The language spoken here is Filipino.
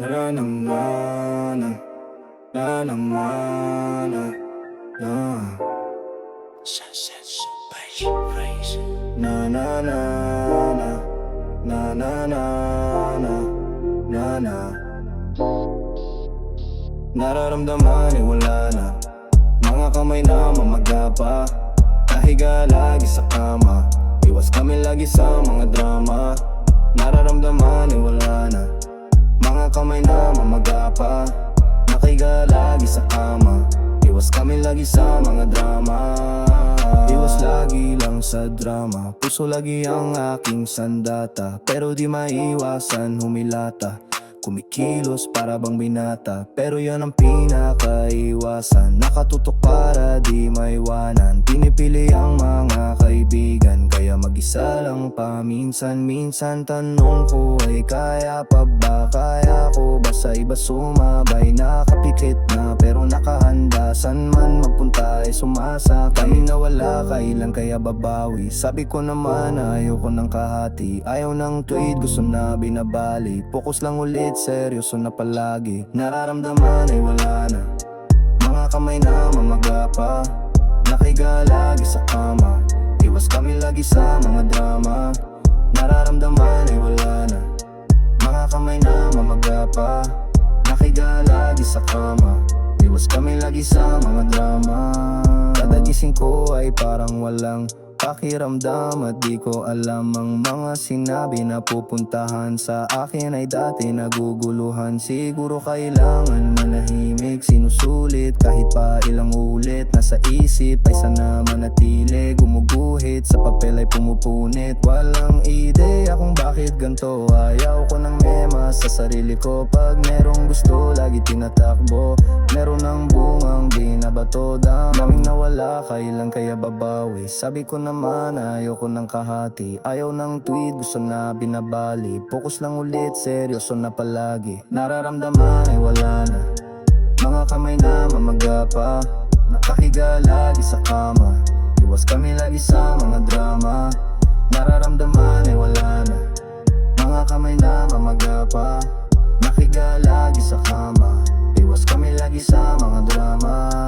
Naranamana Naranamana Na Sunset Subay Race Na na na na Na na na na Na na Nararamdaman ay wala na Mga kamay na mamagapa Nahiga lagi sa kama Iwas kami lagi sa mga drama Nararamdaman ay wala na mga kamay na mamagapa. Nakahiga lagi sa kama Iwas kami lagi sa mga drama. Iwas lagi lang sa drama. Puso lagi ang aking sandata. Pero di maiwasan humilata. Kumikilos para bang binata. Pero yan ang pinakaiwasan. Nakatutok para di maiwanan. Pinipili ang mga kaibigan. Kaya mag-isa lang paminsan-minsan Tanong ko ay kaya pa ba? Sa iba sumabay? Nakapikit na pero nakahanda. San man magpunta ay sumasa Kami na wala kailan kaya babawi. Sabi ko naman ayoko ng kahati. Ayaw ng tweet gusto na binabali. Focus lang ulit seryoso na palagi. Nararamdaman ay wala na. Mga kamay na mamagapa Nakiga lagi sa kama. Iwas kami lagi sa mga drama. Nararamdaman ay sa kama Iwas kami lagi sa mga drama. Kada gising ko ay parang walang pakiramdam At di ko alam ang mga sinabi na pupuntahan Sa akin ay dati naguguluhan. Siguro kailangan manahimik Sinusulit. Kahit pa ilang ulit Nasa isip ay sana manatili. Gumuguhit sa papel ay pumupunit. Walang ideya kung bakit ganto. Ayaw ko ng mema sa sarili ko. Pag merong gusto lagi tinatakbo Meron ng bungang binabato Daming nawala kailan kaya babawi. Sabi ko naman ayoko ng kahati. Ayaw ng tweet gusto na binabali. Focus lang ulit seryoso na palagi. Nararamdaman ay wala na. Mga kamay na mamagapa Nakahiga lagi sa kama. Iwas kami lagi sa mga drama. Nararamdaman ay wala na. Mga kamay na mamagapa Nakiga lagi sa kama Iwas kami lagi sa mga drama